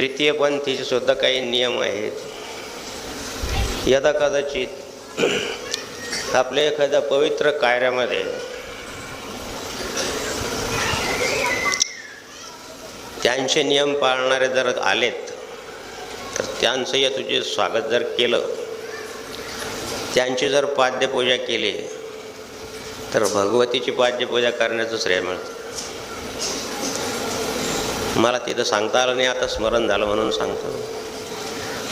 तृतीय पंथीचे सुद्धा काही नियम आहेत. यदा कदाचित आपल्या एखाद्या पवित्र कार्यामध्ये त्यांचे नियम पाळणारे जर आलेत तर त्यांचं या तुझे स्वागत जर केलं त्यांची जर पाद्यपूजा केली तर भगवतीची पाद्यपूजा करण्याचं श्रेय मिळतं. मला तिथं सांगता आलं नाही आता स्मरण झालं म्हणून सांगतो.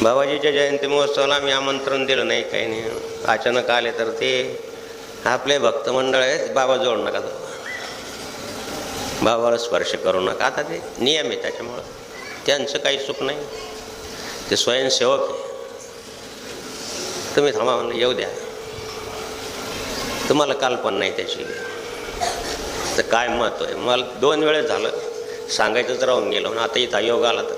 बाबाजीच्या जयंती महोत्सवाला मी आमंत्रण दिलं नाही काही नाही. अचानक आले तर ते आपले भक्तमंडळ आहेत बाबा जोड नका तो बाबाला स्पर्श करू नका. आता ते नियम आहे त्याच्यामुळं. त्यांचं काही चूक नाही. ते स्वयंसेवक आहे. तुम्ही थांबा म्हणलं येऊ द्या. तुम्हाला कल्पना नाही त्याची. तर काय महत्त्व आहे? मला दोन वेळेस झालं. सांगायचंच राहून गेलो. म्हणून आता इथं योग आला तर.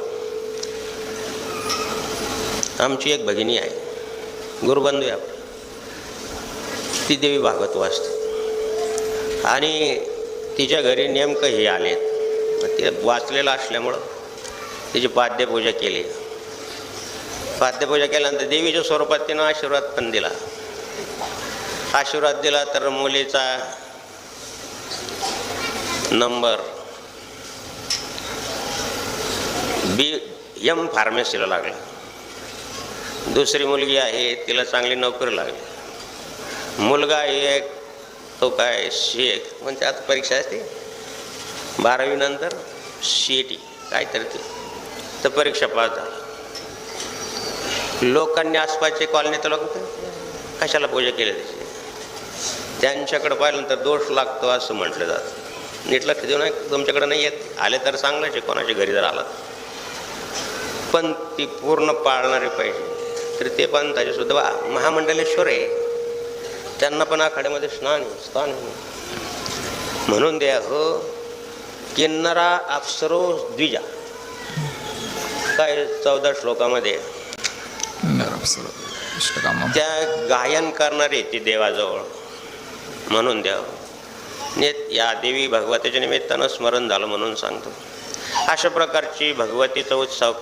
आमची एक भगिनी आहे. गुरुबंधू आहे आपली. ती देवी भागवत वाचते. आणि तिच्या घरी नेमकं हे आले. ते वाचलेलं असल्यामुळं तिची पाद्यपूजा केली. पाद्यपूजा केल्यानंतर देवीच्या स्वरूपात तिनं आशीर्वाद पण दिला. आशीर्वाद दिला तर मुलीचा नंबर बी एम फार्मसीला लागला. दुसरी मुलगी आहे तिला चांगली नोकरी लागली. मुलगा एक तो काय सी एक म्हणजे आता परीक्षा असते. बारावीनंतर सी ए टी काहीतरी ती. तर परीक्षा पास झाला. लोकांनी आसपासचे कॉलनीत लोक कशाला पूजा केली त्याची? त्यांच्याकडे पाहिल्यानंतर दोष लागतो असं म्हटलं जातं. नीट लक्ष देऊ नये तुमच्याकडे नाही येत. आले तर चांगलंच आहे कोणाच्या घरी जर आलात पण ती पूर्ण पाळणारे पाहिजे. तर ते पण त्याचे सुद्धा महामंडलेश्वर आहे. त्यांना पण आखाड्यामध्ये स्नान स्थान. म्हणून द्या हो. किन्नरा अप्सरो द्विजा. काय चौदा श्लोकामध्ये? त्या गायन करणारे ती देवाजवळ. म्हणून द्या ने या देवी भगवतीच्या निमित्तानं स्मरण झालं म्हणून सांगतो. अशा प्रकारची भगवतीचा उत्सव